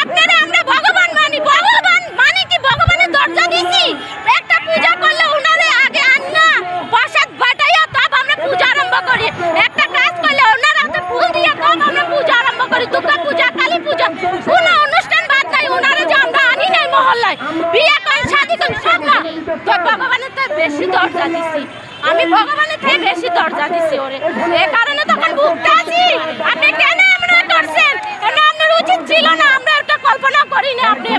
আপনারা আমরা ভগবান মানি ভগবান মানি কি ভগবানের দরজা দিছি? একটা পূজা করলে উনারে আগে আন না প্রসাদ বাটাইয়া তব আমরা পূজা আরম্ভ করি। একটা কাজ করলে ওনার হাতে ফুল দিয়া তব আমরা পূজা আরম্ভ করি। দুর্গা পূজা, কালী পূজা, কোনো অনুষ্ঠান বাদ নাই ওনারা যে আমি ভগবানের থেকে বেশি দরজা দিছি ওরে এ কারণে তখন ভুগতে আছি আপনি কেন এমন করছেন এটা আপনার উচিত ছিল না আমরা এটা কল্পনা করি না আপনি এমন করবেন হ্যাঁ? রাত্রে ঘুম না, ঘুম নাই, ঘুম আছে না, বাচ্চাগুলো নিয়ে ঘুমাতে পারি না। বাচ্চাগুলো নিয়ে ঘুমাতে পারি না, কালকে রাত্রে ঘুমাই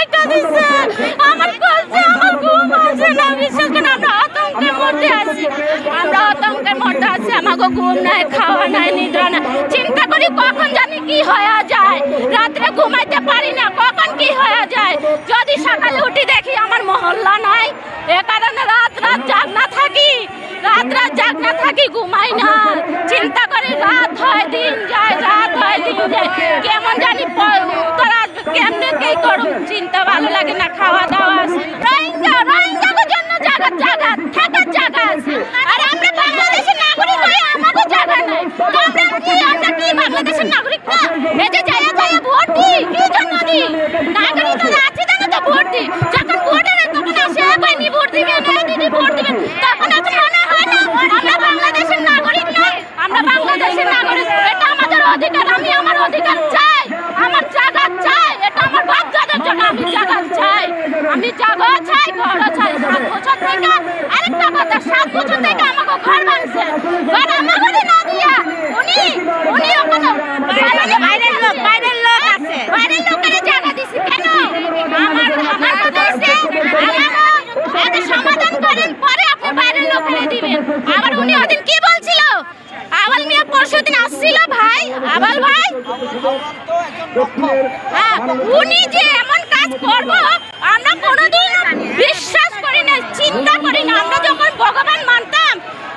কাইটা দিছে, আমার কলসে, আমার ঘুম আসে না, বিশেষ করে আমরা আতঙ্কের আছি। আমরা আতঙ্কের মধ্যে আছি, আমাকে ঘুম নাই, খাওয়া নাই, নিদ্রা নাই। চিন্তা করি কখন জানি কি হয়ে যায়। রাত্রে ঘুমাইতে পারি না কখন কি হয়ে যায়। যদি সকালে উঠি দেখি আমার মহল্লা নাই। এ কারণে রাত রাত জাগনা থাকি। রাত রাত জাগনা থাকি ঘুমাই না। চিন্তা করি রাত হয় দিন যায় রাত হয় দিন যায়। কেমন জানি প- উত্তর আসবে কেমনে চিন্তা ভালো লাগে না, খাওয়া দাওয়া আমরা বাংলাদেশের নাগরিক, এটা আমাদের অধিকার, আমি আমার অধিকার চাই আমার জায়গা চাই এটা আমার বাপ দাদার জন্য আমি জায়গা চাই। আমি জায়গা চাই ঘর চাই, সাত বছর থেকে আরেকটা কথা সাত বছর থেকে আমাকে ঘর ভাঙছে ঘর আমাকে না দিয়া উনি উনি ওখানে বাইরের বাইরের লোক বাইরের লোক আছে বাইরের লোকের জায়গা দিছি কেন আমার আমার কথা হচ্ছে আমার একটা সমাধান করেন পরে আপনি বাইরের লোকেরা দিবেন আবার উনি ওদিন কি বলছিল আবাল মিয়া পরশুদিন আসছিল ভাই আবাল ভাই! হ্যাঁ, উনি যে এমন কাজ করব আমরা কোনোদিন বিশ্বাস করি না চিন্তা করি না। আমরা যখন ভগবান মানতাম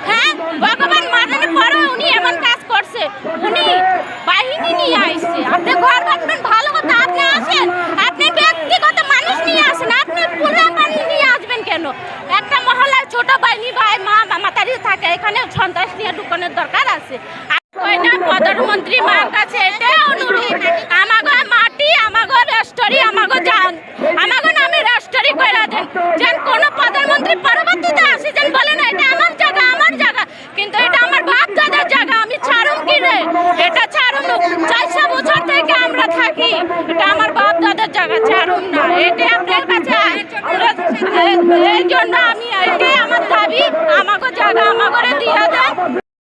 হ্যাঁ ভগবান মানানোর পরে উনি এমন কাজ করছে। উনি বাহিনী নিয়ে আইছে। আপনি ঘর বাঁধবেন ভালো কথা। আপনি আসেন আপনি ব্যক্তিগত মানুষ নিয়ে আসেন আপনি পুরো পানি নিয়ে আসবেন কেন? একটা মহল্লায় ছোট বাহিনী ভাই মা মাতারি থাকে এখানে সন্ত্রাস নিয়ে ঢুকানোর দরকার আছে। এটা প্রধানমন্ত্রী মার কাছে এটা অনুরোধ, আমাগো মাটি, আমাগো রাষ্ট্রী আমাগো যান আমাগো নামে রাষ্ট্রী কইরা দেন। যেন কোনো প্রধানমন্ত্রী পরবর্তীতে আসি যেন বলেন